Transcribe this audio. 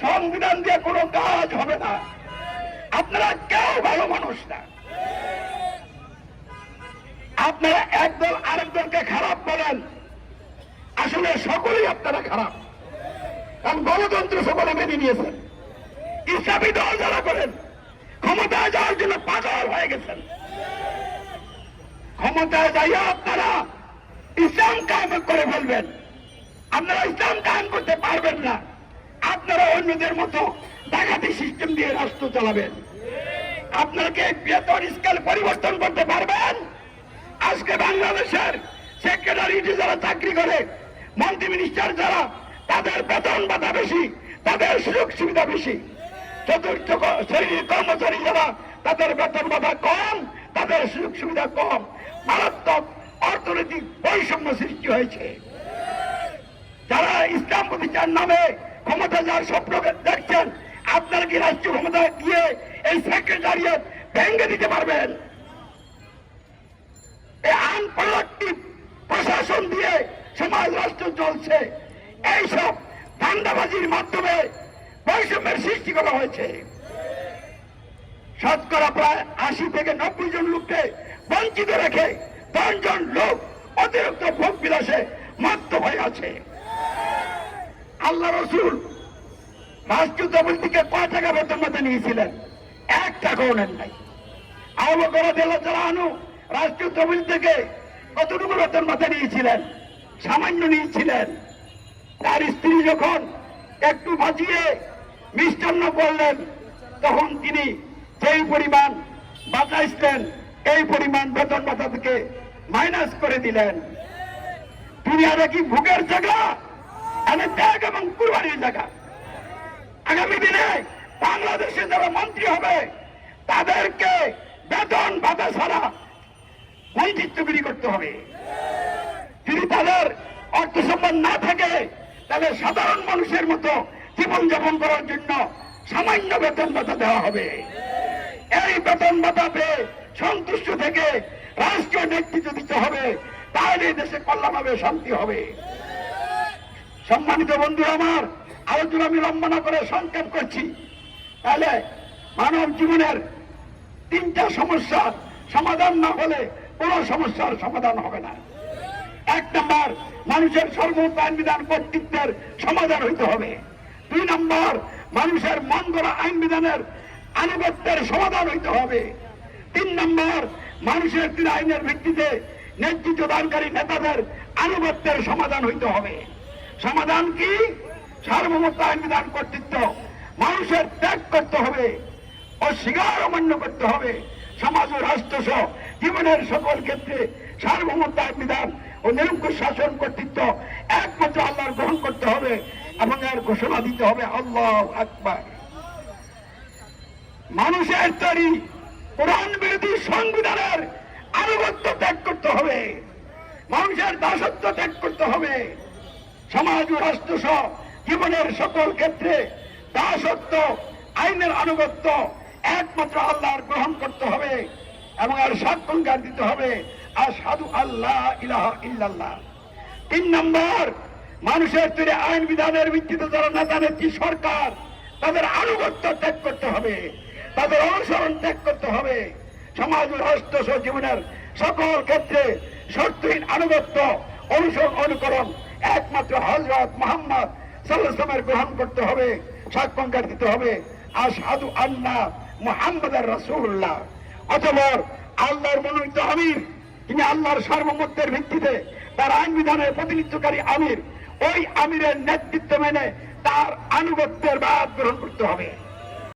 সংবিধান দিয়ে কোনো কাজ হবে না। আপনারা কেউ ভালো মানুষ না। আপনারা একদল আরেক দলকে খারাপ বলেন। আসলে সকলেই আপনারা খারাপ। কারণ গণতন্ত্র সকলে মেনে নিয়েছেন ইসলামী দল যারা করেন, ক্ষমতায় যাওয়ার জন্য পাগল হয়ে গেছেন। ক্ষমতায় যাইয়া আপনারা ইসলাম কায়েম করে ফেলবেন। আপনারা ইসলাম কায়েম করতে পারবেন না। আপনারা অন্যদের মতো ডাকাতি সিস্টেম দিয়ে রাষ্ট্র চালাবেন। আপনাকে বেতন স্কেল পরিবর্তন করতে পারবেন? আজকে বাংলাদেশের সেক্রেটারি যারা চাকরি করে, মন্ত্রী মিনিস্টার যারা, তাদের বেতন বাধা বেশি, তাদের সুযোগ সুবিধা বেশি। চতুর্থ শ্রেণির কর্মচারী যারা, তাদের বেতন ভাতা কম, তাদের সুযোগ সুবিধা কম। মারাত্মক অর্থনৈতিক বৈষম্য সৃষ্টি হয়েছে। যারা ইসলাম প্রতিষ্ঠার নামে ক্ষমতা যার স্বপ্ন দেখছেন? আপনারা কি রাষ্ট্রীয় ক্ষমতা দিয়ে এই সেক্রেটারিয়েট ভেঙে দিতে পারবেন? প্রশাসন দিয়ে সমাজ রাষ্ট্র চলছে। এইসব ধান্দাবাজির মাধ্যমে বৈষম্যের সৃষ্টি করা হয়েছে। শতকরা প্রায় আশি থেকে নব্বই জন লোককে বঞ্চিত রেখে দশজন লোক অতিরিক্ত ভোগ বিলাসে মত্ত হয়ে আছে। আল্লাহ রসুল তহবিল থেকে কয় টাকা বেতন মতো নিয়েছিলেন? এক টাকাও নেন নাই। আবু বকর যারা আনু রাষ্ট্রীয় তহবিল থেকে কতটুকু বেতন মাথা নিয়েছিলেন? সামান্য নিয়েছিলেন। তার স্ত্রী যখন একটু বাঁচিয়ে মিষ্টান্ন করলেন, তখন তিনি যেই পরিমাণ বাঁচাইছিলেন, এই পরিমাণ বেতন ভাতা থেকে মাইনাস করে দিলেন। দুনিয়াটা কি ভোগের জায়গা? আমি ত্যাগ এবং কুরবানির জায়গা। আগামী দিনে বাংলাদেশে যারা মন্ত্রী হবে, তাদেরকে বেতন ভাতা ছাড়া মন্ত্রিত্বগিরি করতে হবে। যদি তাদের অর্থ সম্পদ না থাকে, তাহলে সাধারণ মানুষের মতো জীবনযাপন করার জন্য সামান্য বেতন ভাতা দেওয়া হবে। এই বেতন ভাতা পেয়ে সন্তুষ্ট থেকে রাষ্ট্রীয় নেতৃত্ব দিতে হবে তাহলে দেশে কল্যাণ হবে, শান্তি হবে। সম্মানিত বন্ধু আমার, আলোচনা আমি লম্বা না করে সংক্ষেপ করছি। তাহলে মানব জীবনের তিনটা সমস্যার সমাধান না হলে কোন সমস্যার সমাধান হবে না। এক নম্বর, মানুষের সর্বোচ্চ আইন বিধান কর্তৃত্বের সমাধান হইতে হবে। দুই নম্বর, মানুষের মন গড়া আইন বিধানের আনুগত্যের সমাধান হইতে হবে। তিন নম্বর, মানুষের তিন আইনের ভিত্তিতে নেতৃত্ব দানকারী নেতাদের আনুগত্যের সমাধান হইতে হবে। সমাধান কি? সার্বভৌমত্ব আইন বিধান কর্তৃত্ব। মানুষের ত্যাগ করতে হবে, অস্বীকার অমান্য করতে হবে। সমাজ ও রাষ্ট্র সহ জীবনের সকল ক্ষেত্রে সার্বভৌমত্ব আইন বিধান ও নিরঙ্কুশ শাসন কর্তৃত্ব একমাত্র আল্লাহর গ্রহণ করতে হবে এবং এর ঘোষণা দিতে হবে আল্লাহ আকবার। মানুষের তৈরি কোরআন বিরোধী সংবিধানের আনুগত্য ত্যাগ করতে হবে। মানুষের দাসত্ব ত্যাগ করতে হবে। সমাজ ও রাষ্ট্র সহ জীবনের সকল ক্ষেত্রে দাসত্ব, আইনের আনুগত্য একমাত্র আল্লাহর গ্রহণ করতে হবে এবং আর সাত সাক্ষাৎকার দিতে হবে। আর সাধু আল্লাহ ইলাহা ইল্লাল্লাহ। তিন নম্বর, মানুষের তৈরি আইন বিধানের ভিত্তিতে যারা নেতা নেত্রী সরকার, তাদের আনুগত্য ত্যাগ করতে হবে, তাদের অনুসরণ ত্যাগ করতে হবে। সমাজ ও রাষ্ট্র জীবনের সকল ক্ষেত্রে শর্তহীন আনুগত্য, অনুসরণ, অনুকরণ একমাত্র হজরত মোহাম্মদ সাল্লামের গ্রহণ করতে হবে সাক্ষাৎকার দিতে হবে। আর সাধু আল্লাহ মোহাম্মদ রসুল্লাহ অথবা আল্লাহর মনোনীত আমির তিনি আল্লাহর সার্বমত্বের ভিত্তিতে তার আইন বিধানের প্রতিনিধিত্বকারী আমির, ওই আমিরের নেতৃত্ব মেনে তার আনুগত্যের বাদ গ্রহণ করতে হবে।